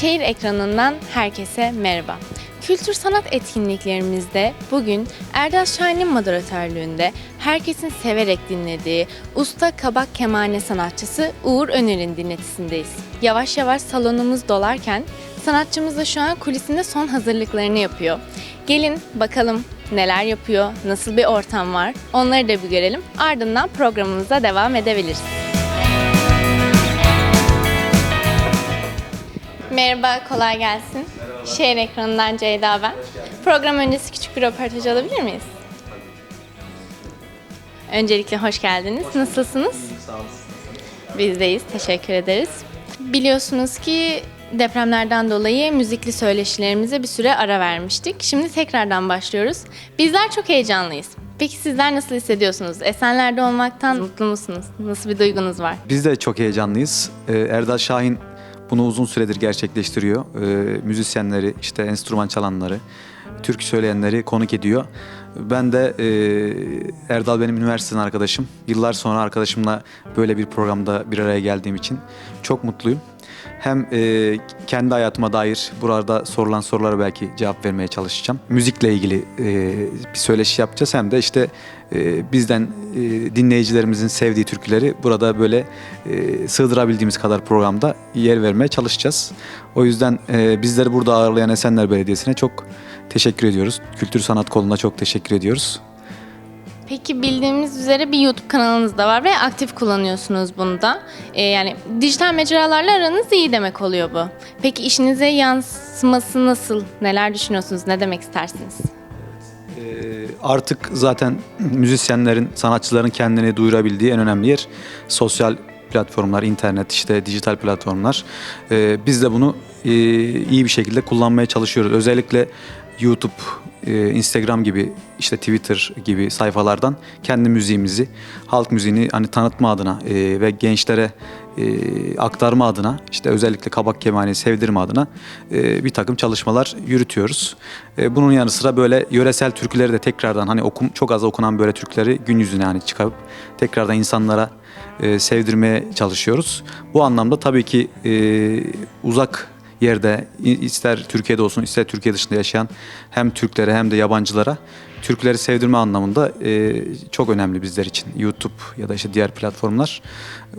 Şehir ekranından herkese merhaba. Kültür sanat etkinliklerimizde bugün Erdal Şahin'in moderatörlüğünde herkesin severek dinlediği usta kabak kemane sanatçısı Uğur Öner'in dinletisindeyiz. Yavaş yavaş salonumuz dolarken sanatçımız da şu an kulisinde son hazırlıklarını yapıyor. Gelin bakalım neler yapıyor, nasıl bir ortam var onları da bir görelim. Ardından programımıza devam edebiliriz. Merhaba, kolay gelsin. Şehir ekranından Ceyda ben. Program öncesi küçük bir röportaj alabilir miyiz? Öncelikle hoş geldiniz. Nasılsınız? Bizdeyiz, teşekkür ederiz. Biliyorsunuz ki depremlerden dolayı müzikli söyleşilerimize bir süre ara vermiştik. Şimdi tekrardan başlıyoruz. Bizler çok heyecanlıyız. Peki sizler nasıl hissediyorsunuz? Esenler'de olmaktan mutlu musunuz? Nasıl bir duygunuz var? Biz de çok heyecanlıyız. Ee, Erdal Şahin bunu uzun süredir gerçekleştiriyor. Ee, müzisyenleri, işte enstrüman çalanları, türkü söyleyenleri konuk ediyor. Ben de e, Erdal benim üniversiteden arkadaşım. Yıllar sonra arkadaşımla böyle bir programda bir araya geldiğim için çok mutluyum. Hem e, kendi hayatıma dair burada sorulan sorulara belki cevap vermeye çalışacağım. Müzikle ilgili e, bir söyleşi yapacağız. Hem de işte e, bizden e, dinleyicilerimizin sevdiği türküleri burada böyle e, sığdırabildiğimiz kadar programda yer vermeye çalışacağız. O yüzden e, bizleri burada ağırlayan Esenler Belediyesi'ne çok teşekkür ediyoruz. Kültür Sanat Kolu'na çok teşekkür ediyoruz. Peki bildiğimiz üzere bir YouTube kanalınız da var ve aktif kullanıyorsunuz bunu da. Ee, yani dijital mecralarla aranız iyi demek oluyor bu. Peki işinize yansıması nasıl? Neler düşünüyorsunuz? Ne demek istersiniz? Ee, artık zaten müzisyenlerin, sanatçıların kendini duyurabildiği en önemli yer sosyal platformlar, internet, işte dijital platformlar. Ee, biz de bunu e, iyi bir şekilde kullanmaya çalışıyoruz. Özellikle YouTube, e, Instagram gibi, işte Twitter gibi sayfalardan kendi müziğimizi, halk müziğini hani tanıtma adına e, ve gençlere e, aktarma adına, işte özellikle kabak kemani sevdirme adına bir takım çalışmalar yürütüyoruz. Bunun yanı sıra böyle yöresel türküleri de tekrardan hani okum, çok az okunan böyle türküleri gün yüzüne hani çıkarıp tekrardan insanlara sevdirmeye çalışıyoruz. Bu anlamda tabii ki uzak yerde ister Türkiye'de olsun ister Türkiye dışında yaşayan hem Türklere hem de yabancılara Türkleri sevdirme anlamında e, çok önemli bizler için. YouTube ya da işte diğer platformlar.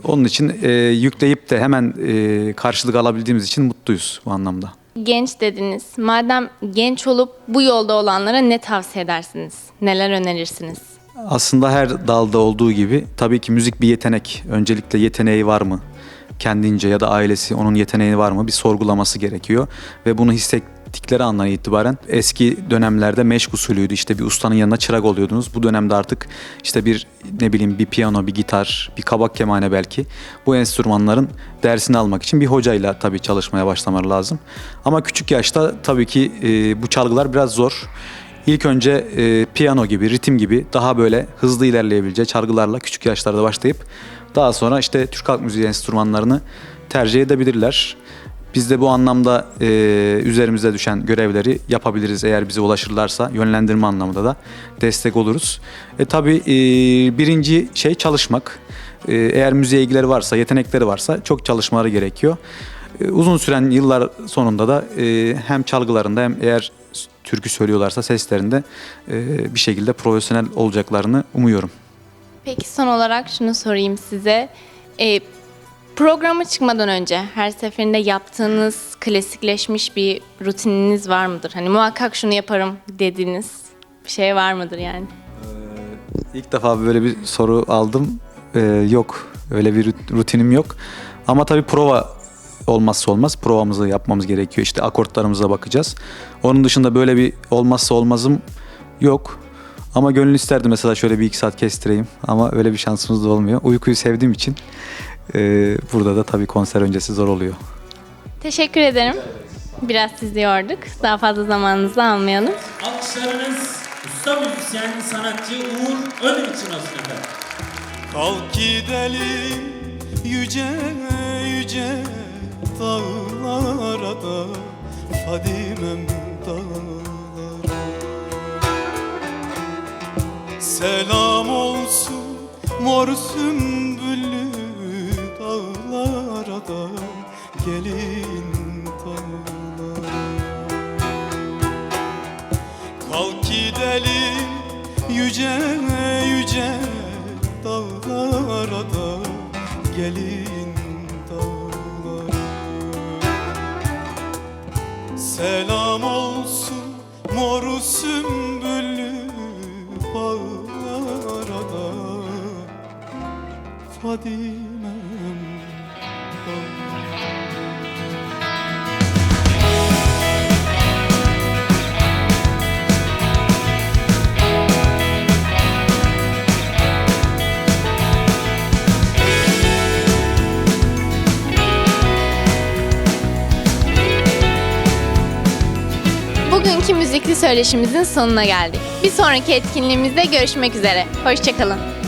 Onun için e, yükleyip de hemen e, karşılık alabildiğimiz için mutluyuz bu anlamda. Genç dediniz. Madem genç olup bu yolda olanlara ne tavsiye edersiniz? Neler önerirsiniz? Aslında her dalda olduğu gibi tabii ki müzik bir yetenek. Öncelikle yeteneği var mı? Kendince ya da ailesi onun yeteneği var mı? Bir sorgulaması gerekiyor. Ve bunu hissettikleri andan itibaren eski dönemlerde meşk usulüydü. İşte bir ustanın yanına çırak oluyordunuz. Bu dönemde artık işte bir ne bileyim bir piyano, bir gitar, bir kabak kemane belki. Bu enstrümanların dersini almak için bir hocayla tabii çalışmaya başlamaları lazım. Ama küçük yaşta tabii ki e, bu çalgılar biraz zor. İlk önce e, piyano gibi, ritim gibi daha böyle hızlı ilerleyebileceği çalgılarla küçük yaşlarda başlayıp daha sonra işte Türk halk müziği enstrümanlarını tercih edebilirler. Biz de bu anlamda e, üzerimize düşen görevleri yapabiliriz eğer bize ulaşırlarsa yönlendirme anlamında da destek oluruz. E tabii e, birinci şey çalışmak. E, eğer müziğe ilgileri varsa, yetenekleri varsa çok çalışmaları gerekiyor. E, Uzun süren yıllar sonunda da e, hem çalgılarında hem eğer türkü söylüyorlarsa seslerinde e, bir şekilde profesyonel olacaklarını umuyorum. Peki son olarak şunu sorayım size. Ee, programa çıkmadan önce her seferinde yaptığınız klasikleşmiş bir rutininiz var mıdır? Hani muhakkak şunu yaparım dediğiniz bir şey var mıdır yani? İlk defa böyle bir soru aldım. E, yok öyle bir rut- rutinim yok. Ama tabii prova olmazsa olmaz. Provamızı yapmamız gerekiyor. İşte akortlarımıza bakacağız. Onun dışında böyle bir olmazsa olmazım yok. Ama gönül isterdi mesela şöyle bir iki saat kestireyim. Ama öyle bir şansımız da olmuyor. Uykuyu sevdiğim için e, burada da tabii konser öncesi zor oluyor. Teşekkür ederim. Biraz sizi yorduk. Daha fazla zamanınızı almayalım. Alkışlarınız usta müzisyen sanatçı Uğur Öner için olsun efendim. Kalk gidelim yüce yüce dağlara da Fadimem selam olsun mor sümbüllü dağlara da gelin dağlara Kalk gidelim yüce yüce dağlara da gelin dağlara Selam olsun mor sümbüllü Dağlara Bugünkü müzikli söyleşimizin sonuna geldik. Bir sonraki etkinliğimizde görüşmek üzere. Hoşçakalın.